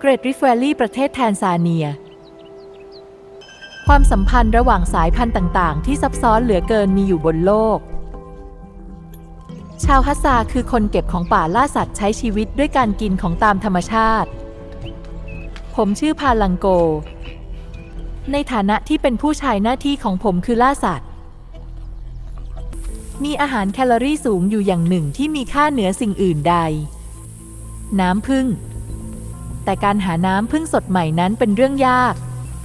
เกรดริฟแวลลีประเทศแทนซาเนีย ความสัมพันธ์ระหว่างสายพันธุ์ต่าง ๆ ที่ซับซ้อนเหลือเกินมีอยู่บนโลก ชาวฮัสซาคือคนเก็บของป่าล่าสัตว์ใช้ชีวิตด้วยการกินของตามธรรมชาติ ผมชื่อพาลังโก ในฐานะที่เป็นผู้ชายหน้าที่ของผมคือล่าสัตว์มีอาหารแคลอรี่สูงอยู่อย่างหนึ่งที่มีค่าเหนือสิ่งอื่นใด น้ำพึ่ง แต่การหาน้ำพึ่งสดใหม่นั้นเป็นเรื่องยาก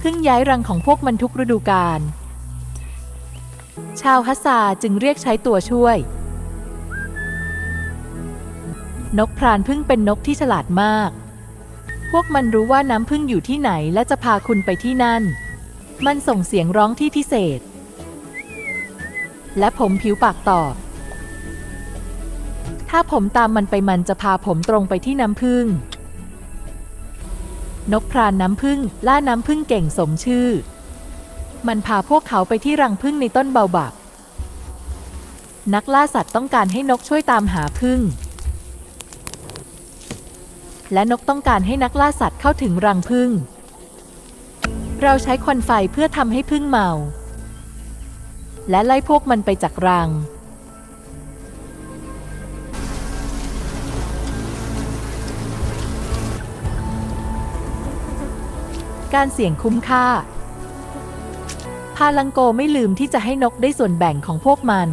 พึ่งย้ายรังของพวกมันทุกฤดูกาล ชาวฮัสซาจึงเรียกใช้ตัวช่วย นกพรานพึ่งเป็นนกที่ฉลาดมาก พวกมันรู้ว่าน้ำพึ่งอยู่ที่ไหนและจะพาคุณไปที่นั่น มันส่งเสียงร้องที่พิเศษ และผมผิวปากตอบถ้าผมตามมันไปมันจะพาผมตรงไปที่น้ำพึ่ง นกพรานน้ำพึ่งล่าน้ำพึ่งเก่งสมชื่อ มันพาพวกเขาไปที่รังพึ่งในต้นเบาบักนักล่าสัตว์ต้องการให้นกช่วยตามหาพึ่ง และนกต้องการให้นักล่าสัตว์เข้าถึงรังพึ่ง เราใช้ควันไฟเพื่อทำให้พึ่งเมา และไล่พวกมันไปจากรัง การเสี่ยงคุ้มค่า พาลังโกไม่ลืมที่จะให้นกได้ส่วนแบ่งของพวกมัน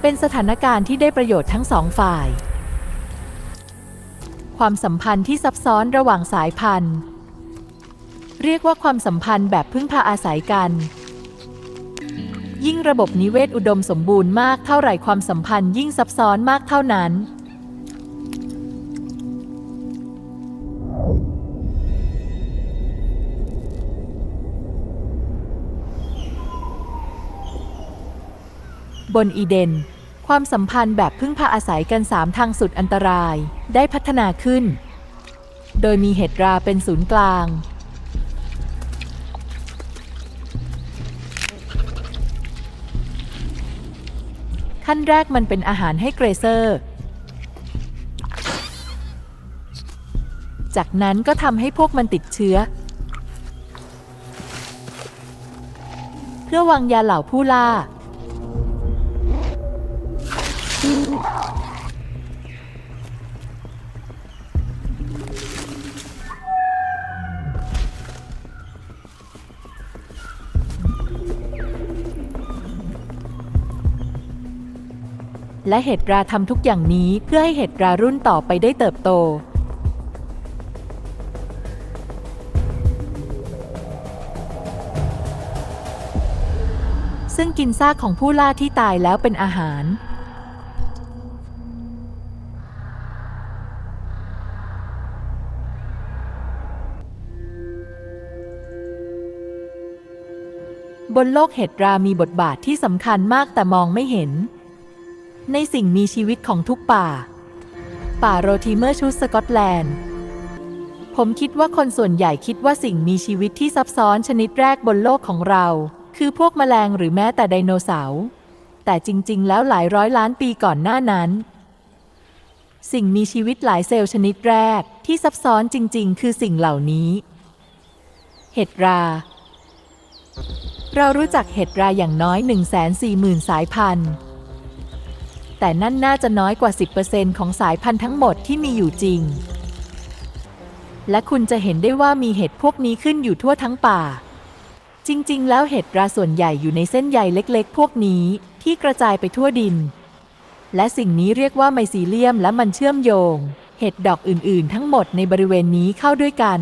เป็นสถานการณ์ที่ได้ประโยชน์ทั้งสองฝ่าย ความสัมพันธ์ที่ซับซ้อนระหว่างสายพันธุ์ เรียกว่าความสัมพันธ์แบบพึ่งพาอาศัยกัน ยิ่งระบบนิเวศอุดมสมบูรณ์มากเท่าไหร่ความสัมพันธ์ยิ่งซับซ้อนมากเท่านั้น บนอีเดน ความสัมพันธ์แบบพึ่งพาอาศัยกันสามทางสุดอันตรายได้พัฒนาขึ้น โดยมีเห็ดราเป็นศูนย์กลาง ขั้นแรกมันเป็นอาหารให้เกรเซอร์ จากนั้นก็ทำให้พวกมันติดเชื้อเพื่อวางยาเหล่าผู้ล่า และเห็ดราทำทุกอย่างนี้เพื่อให้เห็ดรารุ่นต่อไปได้เติบโต ซึ่งกินซากของผู้ล่าที่ตายแล้วเป็นอาหารบนโลกเห็ดรามีบทบาทที่สำคัญมากแต่มองไม่เห็น ในสิ่งมีชีวิตของทุกป่า ป่าโรทิเมอร์ชุดสกอตแลนด์ ผมคิดว่าคนส่วนใหญ่คิดว่าสิ่งมีชีวิตที่ซับซ้อนชนิดแรกบนโลกของเรา คือพวกแมลงหรือแม้แต่ไดโนเสาร์ แต่จริง ๆ แล้วหลายร้อยล้านปีก่อนหน้านั้น สิ่งมีชีวิตหลายเซลล์ชนิดแรกที่ซับซ้อนจริง ๆ คือสิ่งเหล่านี้ เห็ดรา เรารู้จักเห็ดราอย่างน้อย 140,000 สายพันธุ์ แต่นั่นน่าจะน้อยกว่า 10%ของสายพันธุ์ทั้งหมดที่มีอยู่จริง และคุณจะเห็นได้ว่ามีเห็ดพวกนี้ขึ้นอยู่ทั่วทั้งป่า จริง ๆ แล้วเห็ดราส่วนใหญ่อยู่ในเส้นใยเล็ก ๆ พวกนี้ที่กระจายไปทั่วดิน และสิ่งนี้เรียกว่าไมซีเลียมและมันเชื่อมโยง เห็ดดอกอื่น ๆ ทั้งหมดในบริเวณนี้เข้าด้วยกัน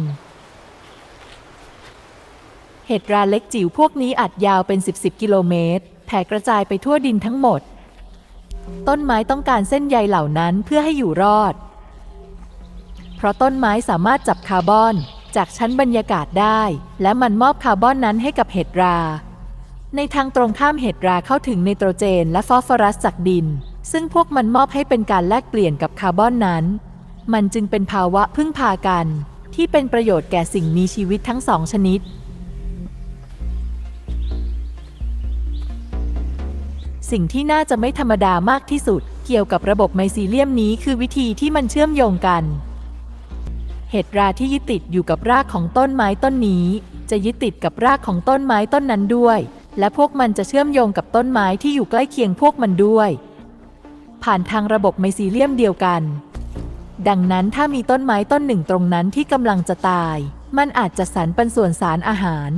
เห็ดราเล็กจิ๋วพวกนี้อาจยาวเป็น 10 10 กิโลเมตร แผ่กระจายไปทั่วดินทั้งหมด ต้นไม้ต้องการเส้นใยเหล่านั้นเพื่อให้อยู่รอด เพราะต้นไม้สามารถจับคาร์บอนจากชั้นบรรยากาศได้ และมันมอบคาร์บอนนั้นให้กับเห็ดรา ในทางตรงข้ามเห็ดราเข้าถึงไนโตรเจน และฟอสฟอรัสจากดิน ซึ่งพวกมันมอบให้เป็นการแลกเปลี่ยนกับคาร์บอนนั้น มันจึงเป็นภาวะพึ่งพากัน ที่เป็นประโยชน์แก่สิ่งมีชีวิตทั้งสองชนิด สิ่งที่น่าจะไม่ธรรมดามากที่สุด เกี่ยวกับระบบไมซีเลียมนี้คือวิธีที่มันเชื่อมโยงกัน เห็ดราที่ยึดติดอยู่กับรากของต้นไม้ต้นนี้ จะยึดติดกับรากของต้นไม้ต้นนั้นด้วย และพวกมันจะเชื่อมโยงกับต้นไม้ที่อยู่ใกล้เคียงพวกมันด้วย ผ่านทางระบบไมซีเลียมเดียวกัน ดังนั้นถ้ามีต้นไม้ต้นหนึ่งตรงนั้นที่กำลังจะตาย มันอาจจะสรรปันส่วนสารอาหาร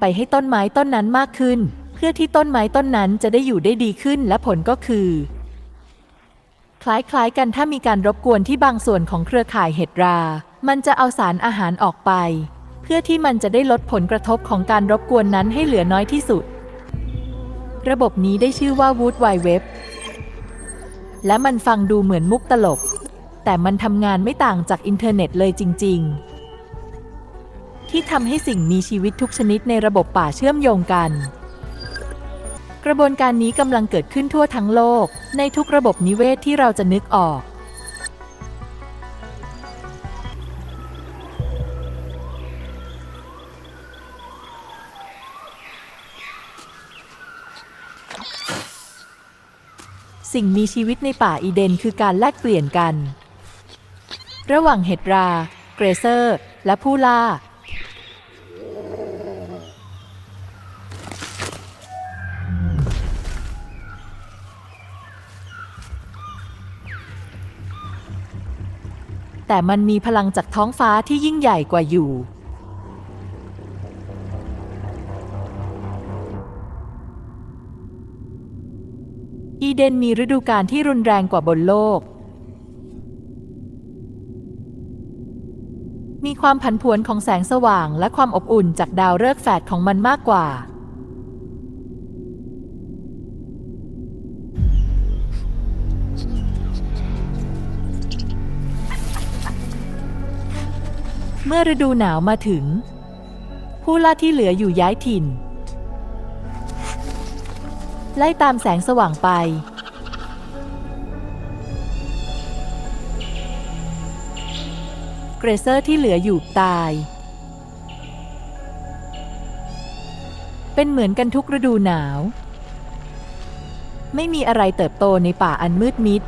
ไปให้ต้นไม้ต้นนั้นมากขึ้น เพื่อที่ต้นไม้ต้นนั้นจะได้อยู่ได้ดีขึ้นและผลก็คือ คล้ายๆกันถ้ามีการรบกวนที่บางส่วนของเครือข่ายเห็ดรา มันจะเอาสารอาหารออกไป เพื่อที่มันจะได้ลดผลกระทบของการรบกวนนั้นให้เหลือน้อยที่สุด ระบบนี้ได้ชื่อว่า Wood Wide Web และมันฟังดูเหมือนมุกตลก แต่มันทำงานไม่ต่างจากอินเทอร์เน็ตเลยจริง ๆ ที่ทำให้สิ่งมีชีวิตทุกชนิดในระบบป่าเชื่อมโยงกัน กระบวนการนี้กำลังเกิดขึ้นทั่วทั้งโลก ในทุกระบบนิเวศที่เราจะนึกออก สิ่งมีชีวิตในป่าอีเดนคือการแลกเปลี่ยนกัน ระหว่างเห็ดรา เกรเซอร์ และผู้ล่า แต่มันมีพลังจากท้องฟ้าที่ยิ่งใหญ่กว่าอยู่ อีเดนมีฤดูกาลที่รุนแรงกว่าบนโลก มีความผันผวนของแสงสว่างและความอบอุ่นจากดาวฤกษ์แฝดของมันมากกว่า เมื่อฤดูหนาวมาถึง ผู้ล่าที่เหลืออยู่ย้ายถิ่น ไล่ตามแสงสว่างไป เกรเซอร์ที่เหลืออยู่ตาย เป็นเหมือนกันทุกฤดูหนาว ไม่มีอะไรเติบโตในป่าอันมืดมิด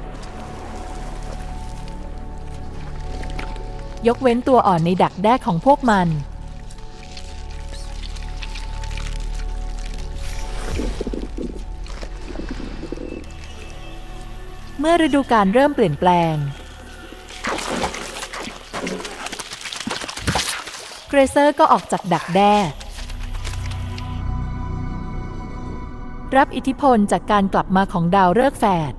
ยกเว้นตัวอ่อนในดักแด้ของพวกมัน เมื่อฤดูกาลเริ่มเปลี่ยนแปลง เกรเซอร์ก็ออกจากดักแด้ รับอิทธิพลจากการกลับมาของดาวฤกษ์แฝด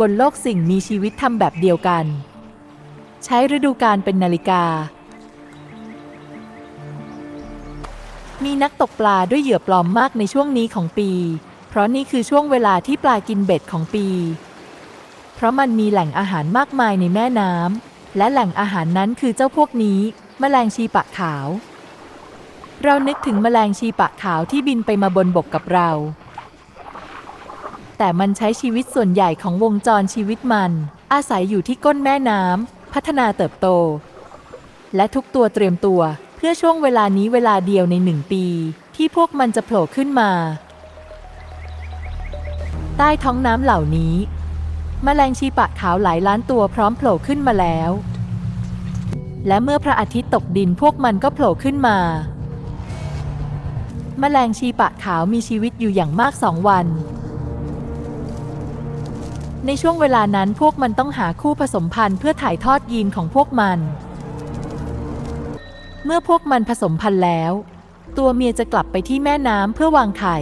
บนโลกสิ่งมีชีวิตทำแบบเดียวกัน ใช้ฤดูกาลเป็นนาฬิกา มีนักตกปลาด้วยเหยื่อปลอมมากในช่วงนี้ของปี เพราะนี่คือช่วงเวลาที่ปลากินเบ็ดของปี เพราะมันมีแหล่งอาหารมากมายในแม่น้ำและแหล่งอาหารนั้นคือเจ้าพวกนี้แมลงชีปะขาว เรานึกถึงแมลงชีปะขาวที่บินไปมาบนบกกับเรา แต่มันใช้ชีวิตส่วนใหญ่ของวงจรชีวิตมัน อาศัยอยู่ที่ก้นแม่น้ำพัฒนาเติบโต และทุกตัวเตรียมตัวเพื่อช่วงเวลานี้เวลาเดียวในหนึ่งปี ที่พวกมันจะโผล่ขึ้นมา ใต้ท้องน้ำเหล่านี้แมลงชีปะขาวหลายล้านตัวพร้อมโผล่ขึ้นมาแล้ว และเมื่อพระอาทิตย์ตกดินพวกมันก็โผล่ขึ้นมาแมลงชีปะขาวมีชีวิตอยู่อย่างมากสองวัน ในช่วงเวลานั้นพวกมันต้องหาคู่ผสมพันธุ์เพื่อถ่ายทอดยีนของพวกมัน เมื่อพวกมันผสมพันธุ์แล้ว ตัวเมียจะกลับไปที่แม่น้ำเพื่อวางไข่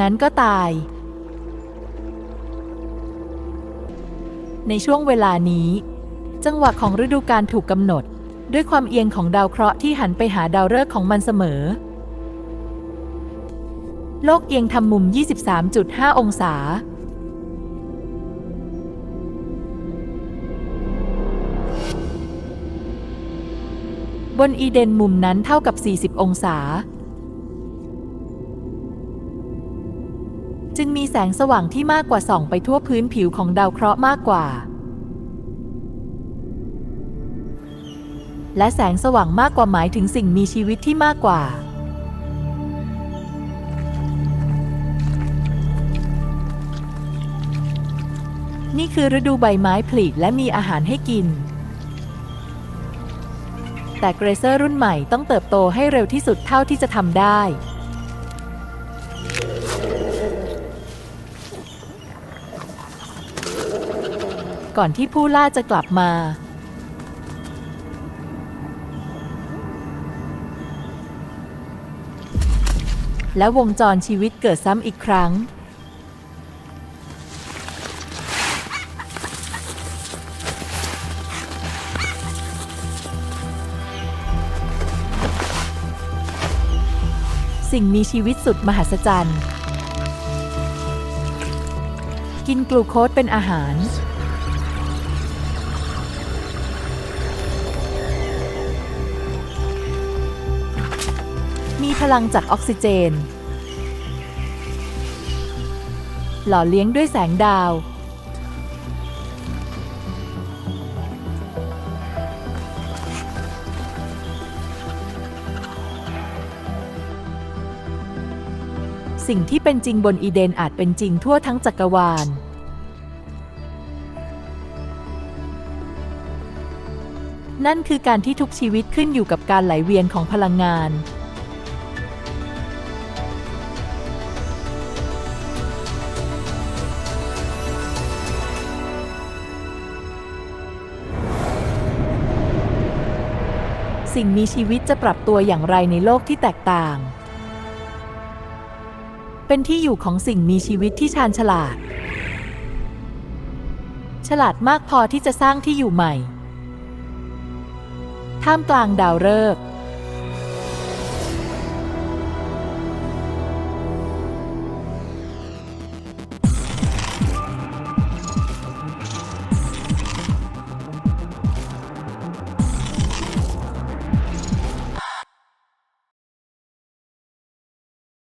นั้นก็ตาย ในช่วงเวลานี้ จังหวะของฤดูกาลถูกกำหนด ด้วยความเอียงของดาวเคราะห์ที่หันไปหาดาวฤกษ์ของมันเสมอ โลกเอียงทำมุม 23.5 องศา บนอีเดนมุมนั้นเท่ากับ 40 องศา จึงมีแสงสว่างที่มากกว่าส่องไปทั่วพื้นผิวของดาวเคราะห์มากกว่า และแสงสว่างมากกว่าหมายถึงสิ่งมีชีวิตที่มากกว่านี่คือฤดูใบไม้ผลิและมีอาหารให้กิน แต่เกรเซอร์รุ่นใหม่ต้องเติบโตให้เร็วที่สุดเท่าที่จะทำได้ ก่อนที่ผู้ล่าจะกลับมา และวงจรชีวิตเกิดซ้ำอีกครั้ง สิ่งมีชีวิตสุดมหัศจรรย์ กินกลูโคสเป็นอาหาร มีพลังจากออกซิเจน หล่อเลี้ยงด้วยแสงดาว สิ่งที่เป็นจริงบนอีเดนอาจเป็นจริงทั่วทั้งจักรวาล นั่นคือการที่ทุกชีวิตขึ้นอยู่กับการไหลเวียนของพลังงาน สิ่งมีชีวิตจะปรับตัวอย่างไรในโลกที่แตกต่าง เป็นที่อยู่ของสิ่งมีชีวิตที่ชาญฉลาด ฉลาดมากพอที่จะสร้างที่อยู่ใหม่ ท่ามกลางดาวฤกษ์